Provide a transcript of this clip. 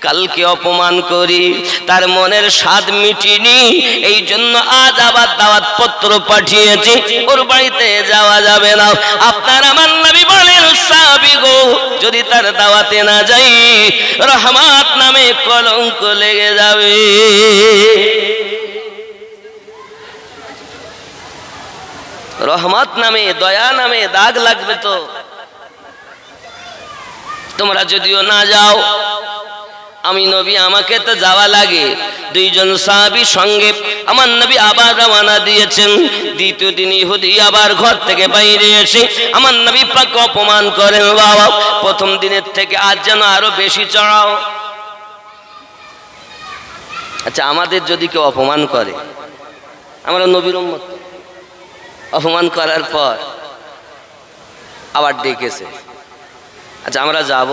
কালকে অপমান করি, তার মনের স্বাদ মিটিনি এই জন্য আজ আবার দাওয়াত পত্র পাঠিয়েছি। ওর বাড়িতে যাওয়া যাবে না। আপনার আমার নবী বলেন সাবি গো, যদি তার দাওয়াতে না যাই, রহমাত নামে কলঙ্ক লেগে যাবে। রহমত নামে, দয়া নামে, দাগ লাগবে তো। তোমরা যদিও না যাও, আমি নবী, আমাকে তো যাওয়া লাগে। দুইজন সাহাবি সঙ্গে আমার নবী আবার রওনা দিয়েছেন। দ্বিতীয় দিন ইহুদি আবার ঘর থেকে বাইরে এসে আমার নবী পাকে অপমান করেন, বাবা। প্রথম দিনের থেকে আজ যেন আরও বেশি চড়াও। আচ্ছা আমাদের যদি কেউ অপমান করে, আমরা নবীর উম্মত। অপমান করার পর আবার ডেকেছে। আচ্ছা আমরা যাব?